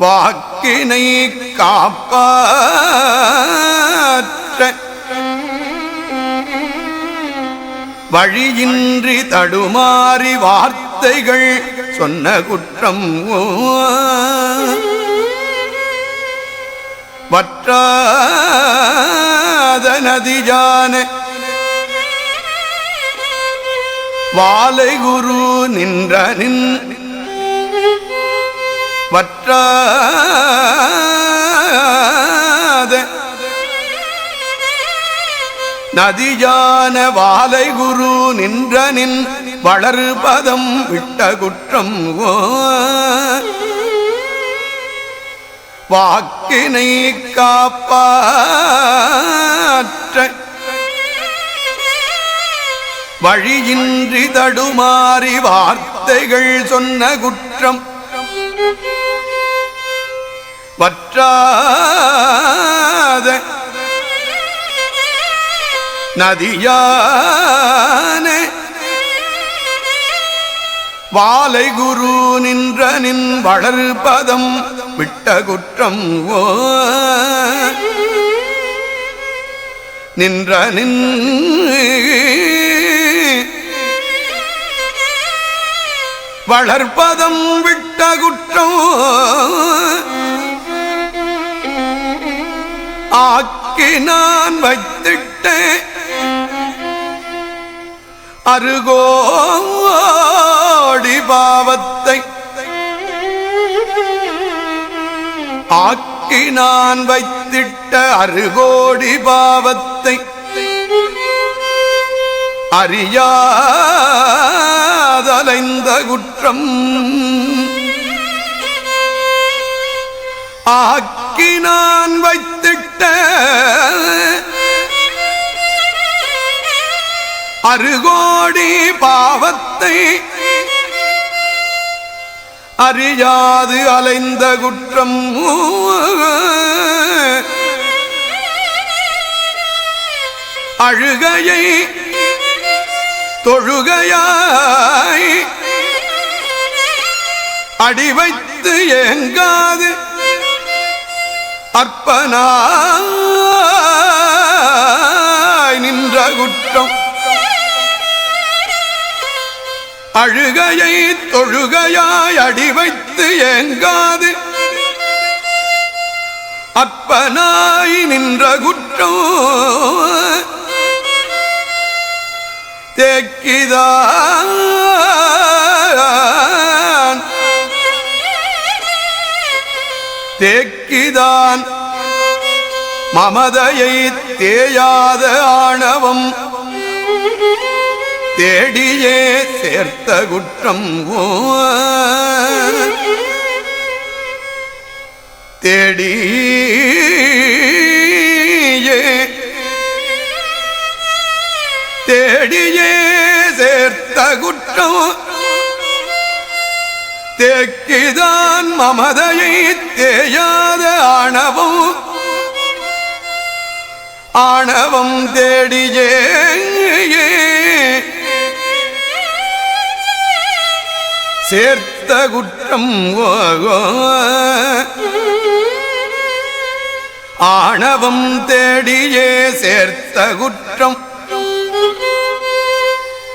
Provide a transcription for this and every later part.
வாக்கினை காப்பாற்ற வழியின்றி தடுமாறி வார்த்தைகள் சொன்ன குற்றம் வற்றாத நதிஜான வாலை குரு நின்ற நின் வற்றாத நதியான வாலை குரு நின்ற நின் வளரு பதம் விட்ட குற்றம் வாக்கினை காப்பாற்ற வழியின்றி தடுமாறி வார்த்தைகள் சொன்ன குற்றம். பற்றாத நதியான வாலை குரு நின்ற நின் வளர் பதம் விட்ட குற்றம் ஓ நின்ற நின் வளர்பதம் விட்ட குற்றம் ஆக்கி நான் வைத்திட்ட அருகோடி பாவத்தை ஆக்கி நான் வைத்திட்ட அருகோடி பாவத்தை அறியாதலைந்த குற்றம் ஆக்கி நான் வைத்திட்ட அருகோடி பாவத்தை அறியாது அலைந்த குற்றம் அழுகையை தொழுகையாய் அடி வைத்து ஏங்காது. அற்பனாய் நின்ற குற்றம். அழுகையை தொழுகையாய் அடி வைத்து ஏங்காது. அற்பனாய் நின்ற குற்றம். தேக்கிதான். தேக்கி தேக்கிதான் மமதையை தேயாத ஆணவம் தேடியே சேர்த்த குற்றம் தேடியே தேடியே சேர்த்த குற்றம் தேக்கிதான் மமதையை தேயாத ஆணவம். ஆணவம் தேடியே சேர்த்த குற்றம் ஆணவம் தேடியே சேர்த்த குற்றம்.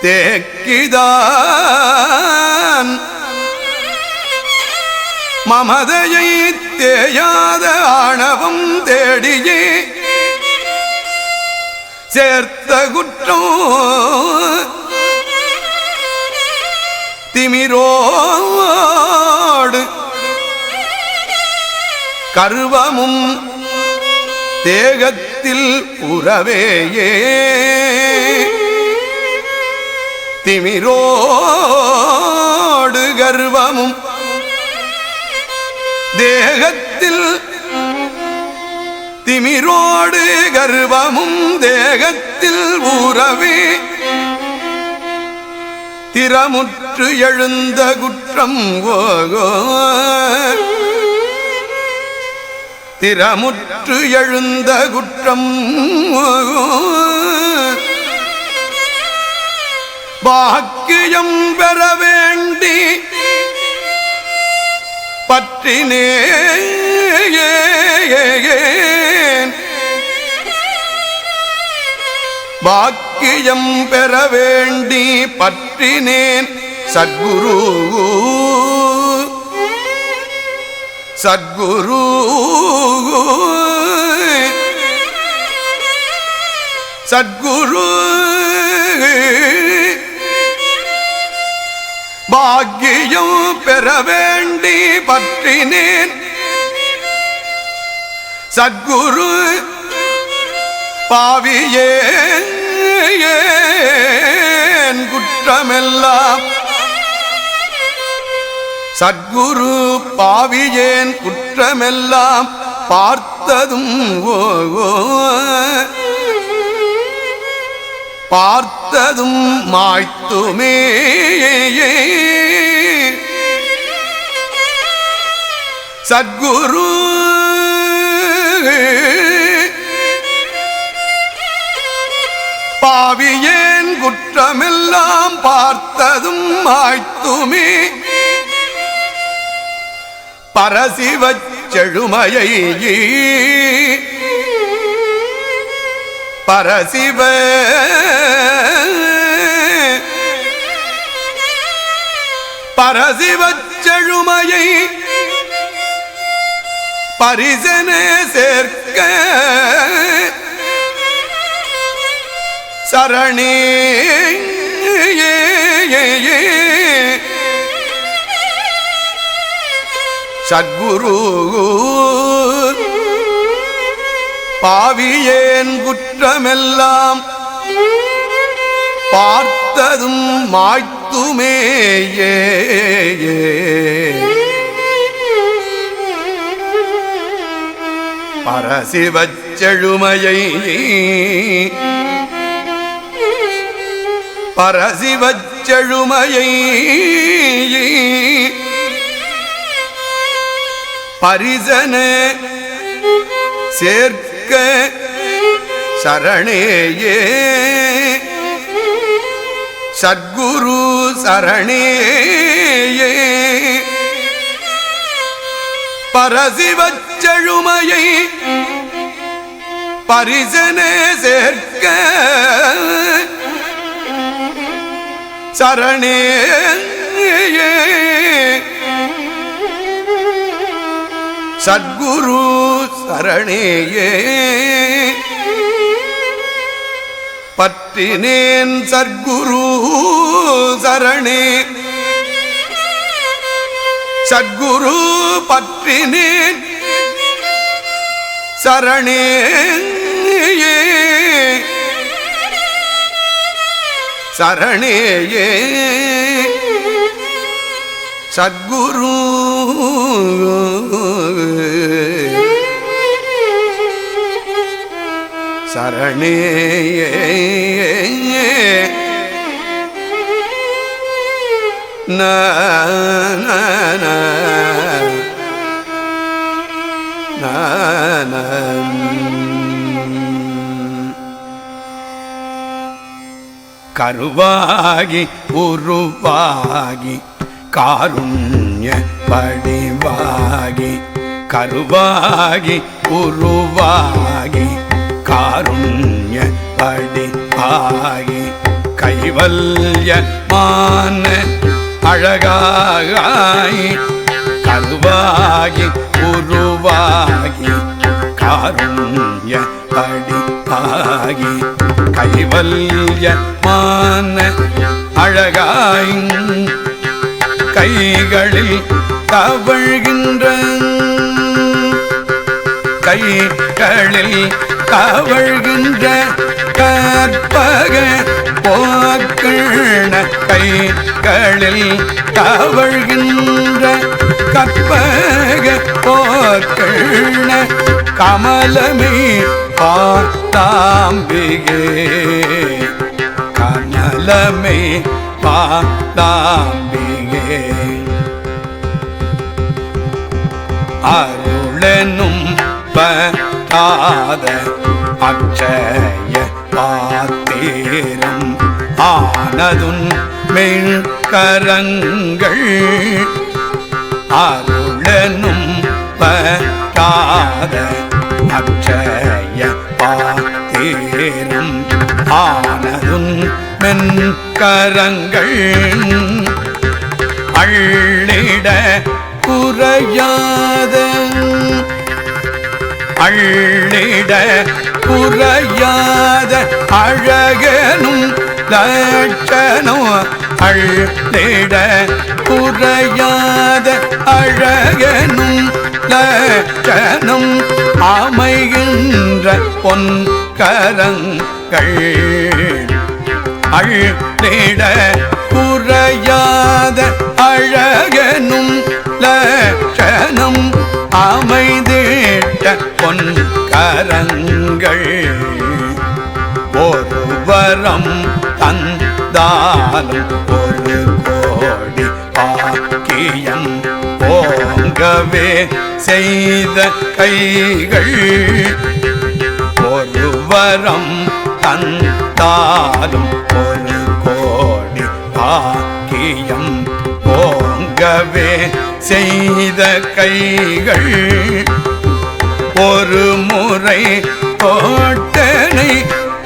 தேக்கிதான் மமதையை தேயாத ஆணவம் தேடியே. சேர்த்த குற்றம் திமிரோடு. கருவமும் தேகத்தில் உறவேயே. திமிரோடு கர்வமும் தேகத்தில் திமிரோடு கர்வமும் தேகத்தில் ஊறவே திறமுற்று எழுந்த குற்றம் ஓகோ. திறமுற்று எழுந்த குற்றம் பாக்கியம் பெற வேண்டி பற்றினேன் பாக்கியம் பெற வேண்டி பற்றினேன். சத்குரு சத்குரு. சத்குரு. பாக்கியம் பெற வேண்டி பற்றினேன் சத்குரு பாவியே குற்றமெல்லாம் சத்குரு பாவியேன் குற்றமெல்லாம் பார்த்ததும் ஓ ஓ. பார்த்ததும் மாய்த்துமே. சத்குரு. பாவியேன் குற்றமெல்லாம் பார்த்ததும் மாய்த்துமே. பரசிவச் செழுமையை பரசிவ. பரசிவச் செழுமையை பரிசன சேர்க்க. சரணே. சத்குரு. பாவியேன் குற்றமெல்லாம். பார்த்ததும் மாய்த்துமே பரசிவச்செழுமையை பரசிவச்செழுமையை பரிசன சேர்க்க சரணேயே. சத்குரு சரணேயே. பரசிவச்செழுமையை பரிசனே சேர்க்க சரணே சத்குரு சரணேயே. பற்றினேன் சத்குரு சரணே. சத்குரு பற்றினேன் சரணே சரணேயே. சத்குரு சரணே கருவாகி உருவாகி காருண்ய படிவாகி கருவாகி உருவாகி காருண்ய படிவாகி கைவல்ய மான அழகாகி கருவாகி உருவாகி காருண்ய படிவாகி கைவல்ய மான அழகாய் கைகளில் தவழ்கின்ற கைகளில் தவழ்கின்ற கற்பக போக்கண கைகளில் தவழ்கின்ற கற்பக போக்கண கமலமே பார்த்தாம்பிகே கமலமே பார்த்தாம்பிகே அருளனும் அருளெனும் பதாத அச்சய பாத்தேரம் ஆனதுன் மென்கரங்கள் அருளனும் எனும் பராத அக்ஷய பாத்தேரும் ஆனதும் மென்கரங்கள் அள்ளிட குறையாத அள்ளிட குறையாத அழகனும் லட்சணம் அள்ளிட குறையாத அழகனும் லட்சணம் அமைகின்ற பொன் கரங்கள். அள்ளிட குறையாத அழகனும் லட்சணம் அமைதி கரங்கள். ஒருவரம் தந்தாலும் ஒரு கோடி பாக்கியம் போங்கவே செய்த கைகள். ஒருவரம் தந்தாலும் ஒரு கோடி பாக்கியம் போங்கவே செய்த கைகள். ஒரு முறை தோட்டனை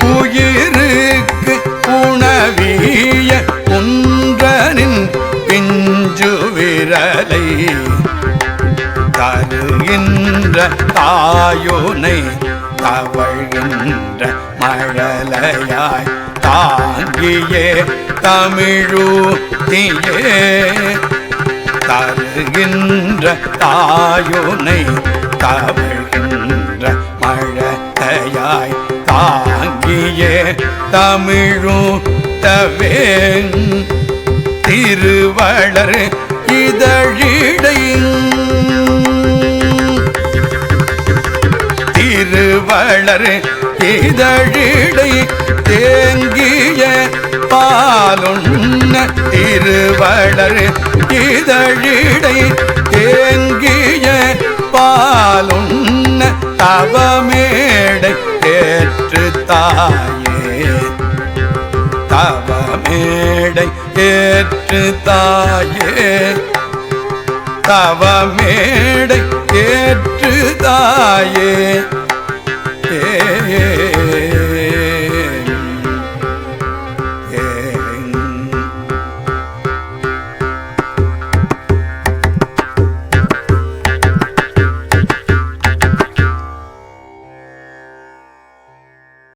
உயிருக்கு உணவிய குன்றனின் பிஞ்சு விரலை தருகின்ற தாயுனை தவழ்கின்ற மழலையாய் தாங்கியே தமிழூத்தியே தருகின்ற தாயுனை தவ மழலையாய் தாங்கியே தவேன். திருவளர் இதழிடை திருவளர் இதழிடை தேங்கிய பாலுண்ண திருவளர் இதழிடை தேங்கிய பாலுண்ண தவமேடை ஏற்று தாயே. தவமேடை ஏற்று தாயே. தவமேடை ஏற்று தாயே